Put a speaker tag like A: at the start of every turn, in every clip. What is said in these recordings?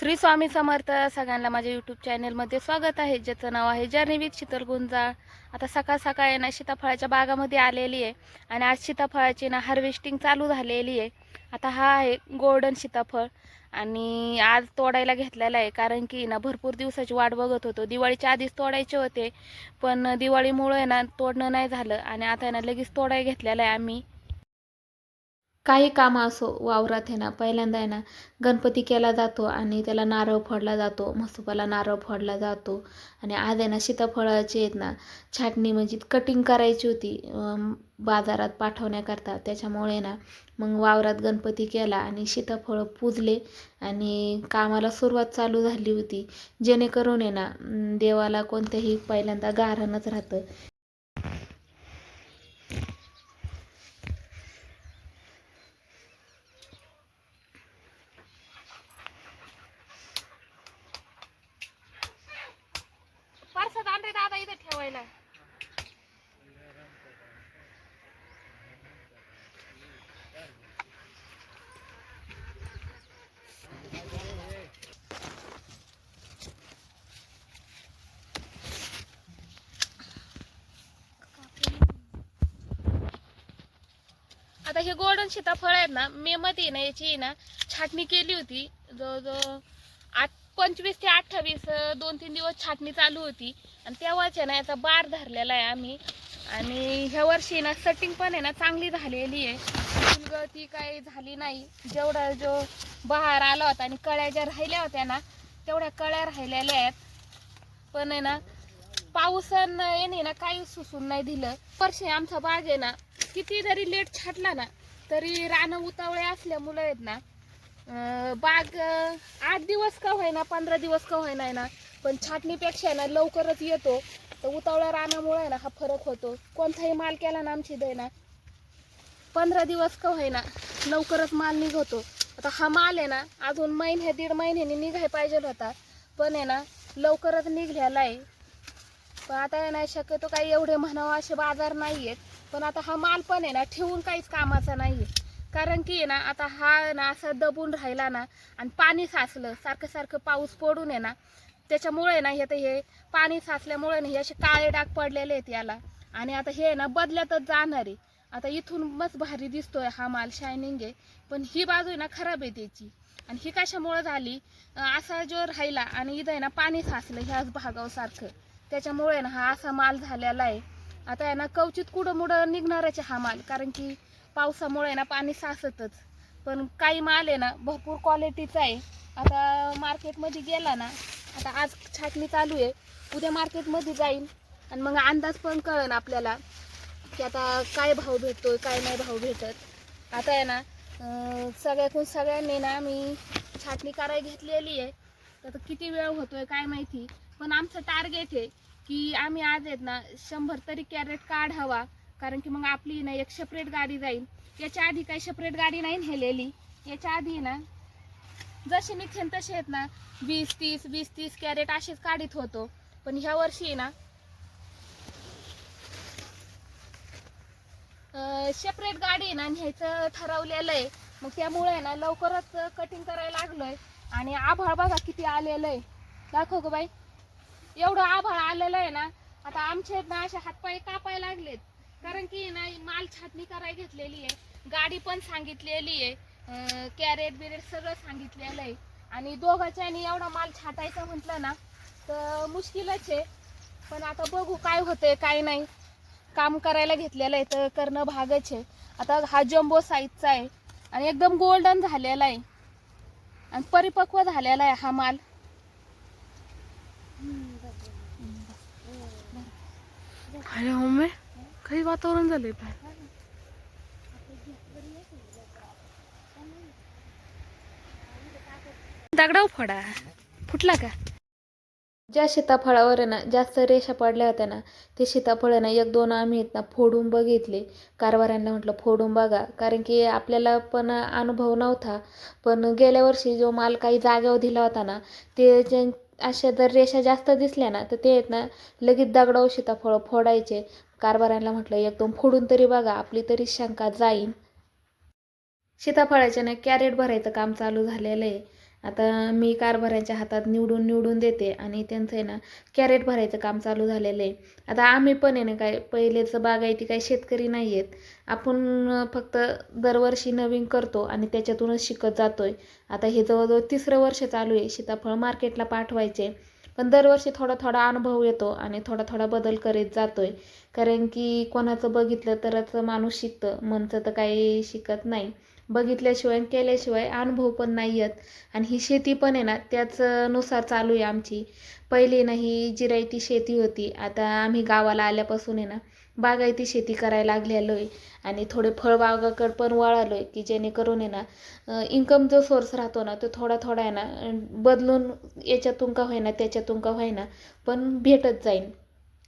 A: श्री स्वामी समर्थ सगळ्यांना माझ्या यूट्यूब चॅनलमध्ये स्वागत आहे. ज्याचं नाव आहे जर्नी विथ शीतल गुंजाळ आता सकाळ सकाळ आहे ना सीताफळाच्या बागामध्ये आलेली आहे. आणि आज सीताफळाची ना हार्वेस्टिंग चालू झालेली आहे. आता हा आहे गोल्डन सीताफळ. आणि आज तोडायला घेतलेला आहे. कारण की ना भरपूर दिवसाची वाट बघत होतो. दिवाळीच्या आधीच तोडायचे होते. पण दिवाळीमुळे ना तोडणं नाही झालं. आणि आता आहे ना लगेच तोडायला घेतलेला आहे आम्ही. काही कामं असो वावरात आहे ना पहिल्यांदा आहे ना गणपती केला जातो आणि त्याला नारळ फोडला जातो म्हसोबाला नारळ फोडला जातो. आणि आज आहे ना सीताफळाची आहेत ना छाटणी म्हणजे कटिंग करायची होती बाजारात पाठवण्याकरता. त्याच्यामुळे ना मग वावरात गणपती केला आणि सीताफळं पूजले आणि कामाला सुरुवात चालू झाली होती. जेणेकरून आहे ना देवाला कोणत्याही पहिल्यांदा गारणच राहतं. इथे आता हे गोल्डन सीताफळ आहेत ना मे मध्ये ना याची ना छाटणी केली होती जवळजवळ पंचवीस ते अठ्ठावीस दोन तीन दिवस छाटणी चालू होती. आणि तेव्हाच आहे ना याचा बार धरलेला आहे आम्ही. आणि ह्या वर्षी ना सटिंग पण आहे ना चांगली झालेली आहे. फुलगळती काही झाली नाही. जेवढा जो बहार आला होता आणि कळ्या ज्या राहिल्या होत्या ना तेवढ्या कळ्या राहिलेल्या आहेत. पण आहे ना पावसानं येणे ना काही सुसून नाही दिलं. वर्षी आमचा बाग आहे ना किती जरी लेट छाटला ना तरी रानं उतावळे असल्यामुळे आहेत ना बाग आठ दिवस का होईना पंधरा दिवस का होईना आहे ना पण छाटणीपेक्षा आहे ना लवकरच येतो. तर उतावळ्या रानामुळे आहे ना हा फरक होतो. कोणताही माल केला ना आमची इथे ना पंधरा दिवस का होईना लवकरच माल निघतो. आता हा माल आहे ना अजून महिन्या दीड महिन्याने निघाय पाहिजे होता पण आहे ना लवकरच निघलेला आहे. पण आता आहे ना शक्यतो काही एवढे म्हणावं असे बाजार नाही आहेत पण आता हा माल पण आहे ना ठेवून काहीच कामाचा नाही आहे कारण की आहे ना आता हा ना असा दबून राहिला ना आणि पाणी साचलं सारखं सारखं पाऊस पडून आहे ना त्याच्यामुळे ना हे तर हे पाणी साचल्यामुळे ना हे असे काळे डाग पडलेले आहेत याला आणि आता हे आहे ना बदल्यातच जाणार आहे आता इथून मस्त भारी दिसतोय हा माल शायनिंग आहे पण ही बाजू आहे ना खराब आहे त्याची आणि ही कशामुळे झाली असा जो राहिला आणि इथं आहे ना पाणी साचलं ह्याच भागावसारखं त्याच्यामुळे ना हा असा माल झालेला आहे आता आहे ना कवचित कुठं मुडं निघणारच आहे हा माल कारण की पावसामुळे ना पाणी साचतच. पण काही माल आहे ना भरपूर क्वालिटीचा आहे. आता मार्केटमध्ये गेला ना आता आज छाटणी चालू आहे. उद्या मार्केटमध्ये जाईल आणि मग अंदाज पण कळेल आपल्याला की आता काय भाव भेटतोय काय नाही भाव भेटत. आता आहे ना सगळ्यातून सगळ्यांनी ना मी छाटणी करायला घेतलेली आहे. तर आता किती वेळ होतोय काय माहिती. पण आमचं टार्गेट आहे की आम्ही आज आहेत ना शंभर तरी कॅरेट काढावा. कारण की मग आपली ना एक सेपरेट गाडी जाईल. याच्या आधी काही सेपरेट गाडी नाही नेलेली. याच्या आधी ना जसे निघेन तसे आहेत ना वीस तीस वीस तीस कॅरेट असेच काढीत होतो. पण ह्या वर्षी ना सेपरेट गाडी आहे ना न्यायचं ठरवलेलं आहे. मग त्यामुळे ना लवकरच कटिंग करायला लागलोय. आणि आभाळ बघा किती आलेलं आहे. दाखव ग बाई. एवढं आभाळ आलेलं आहे ना आता आमचे ना असे हातपाय कापायला लागलेत. कारण की ना माल छाटणी करायला घेतलेली आहे. गाडी पण सांगितलेली आहे. कॅरेट बिरेट सगळं सांगितलेलं आहे. आणि दोघांच्यानी एवढा माल छाटायचा म्हटलं ना तर मुश्किलच आहे. पण आता बघू काय होतंय काय नाही. काम करायला घेतलेलं आहे तर करणं भागच आहे. आता हा जम्बो साईजचा आहे. आणि एकदम गोल्डन झालेला आहे. आणि परिपक्व झालेला आहे हा माल.
B: काही वातावरण झालंय पाय
A: दगडाव फोडा. फुटला का? ज्या सीताफळावर आहे ना जास्त रेषा पडल्या होत्या ना ते सीताफळ ना एक दोन आम्ही आहेत ना फोडून बघितले. कारभाऱ्यांना म्हटलं फोडून बघा. कारण की आपल्याला पण अनुभव नव्हता. पण गेल्या वर्षी जो माल काही जागेवर दिला होता ना ते अशा जर रेषा जास्त दिसल्या ना तर ते आहेत ना लगेच दगडावर सीताफळ फोडायचे. कारभाऱ्यांना म्हटलं एकदम फोडून तरी बघा आपली तरी शंका जाईन. सीताफळाच्या ना कॅरेट भरायचं काम चालू झालेलं आहे. आता मी कारभाऱ्यांच्या हातात निवडून निवडून देते आणि त्यांचं आहे ना कॅरेट भरायचं काम चालू झालेलं आहे. आता आम्ही पण आहे ना काय पहिलेचं बागायती काही शेतकरी नाही आहेत. आपण फक्त दरवर्षी नवीन करतो आणि त्याच्यातूनच शिकत जातो आहे आता हे जवळजवळ तिसरं वर्ष चालू आहे सीताफळ मार्केटला पाठवायचे. पण दरवर्षी थोडा थोडा अनुभव येतो आणि थोडा थोडा बदल करीत जातोय. कारण की कोणाचं बघितलं तरच माणूस शिकतं. मनचं तर काही शिकत नाही. बघितल्याशिवाय केल्याशिवाय अनुभव पण नाही आहेत आणि ही शेती पण आहे ना त्याच नुसार चालू आहे आमची. पहिली ना ही जिरायती शेती होती. आता आम्ही गावाला आल्यापासून आहे ना बागायती शेती करायला लागलेलो आहे. आणि थोडे फळबागाकडे पण वळालो आहे की जेणेकरून आहे ना इन्कम जो सोर्स राहतो ना तो थोडा थोडा आहे ना बदलून याच्यातून का होईना त्याच्यातून का होईना पण भेटत जाईल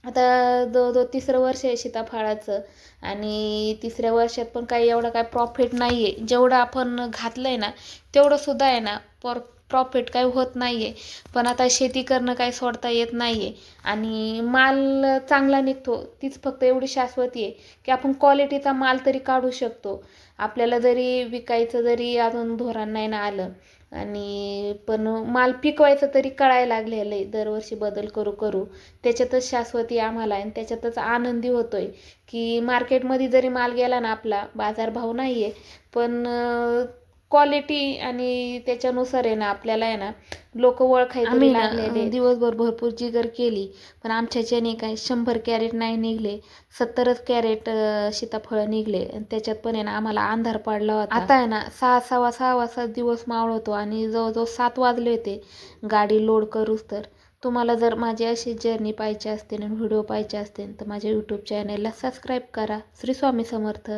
A: आता जवळजवळ तिसरं वर्ष आहे सीताफळाचं आणि तिसऱ्या वर्षात पण काही एवढा काय प्रॉफिट नाही आहे जेवढं आपण घातलं आहे ना तेवढं सुद्धा आहे ना पर प्रॉफिट काही होत नाही आहे पण आता शेती करणं काही सोडता येत नाही आहे आणि माल चांगला निघतो तीच फक्त एवढी शाश्वती आहे की आपण क्वालिटीचा माल तरी काढू शकतो. आपल्याला जरी विकायचं जरी अजून धोरण नाही ना आलं आणि पण माल पिकवायचं तरी कळायला लागलेलं आहे दरवर्षी बदल करू करू. त्याच्यातच शाश्वती आम्हाला आणि त्याच्यातच आनंदी होतो आहे की मार्केटमध्ये जरी माल गेला ना आपला बाजारभाव नाही आहे पण क्वालिटी आणि त्याच्यानुसार आहे ना आपल्याला आहे ना लोक ओळखायला
C: आम्ही ना,
A: लागलेले दिवसभर भरपूर जिगर केली पण आमच्याच्याने काय शंभर कॅरेट नाही निघले सत्तरच कॅरेट सीताफळं निघले आणि त्याच्यात पण आहे ना आम्हाला अंधार पडला होता. आता आहे ना सहा सहा सहा वाजता दिवस मावळतो आणि जवळजवळ सात वाजले होते. गाडी लोड करूच तर. तुम्हाला जर माझी अशी जर्नी पाहिजे असतील आणि व्हिडिओ पाहिजे असतील तर माझ्या यूट्यूब चॅनलला सबस्क्राईब करा. श्री स्वामी समर्थ.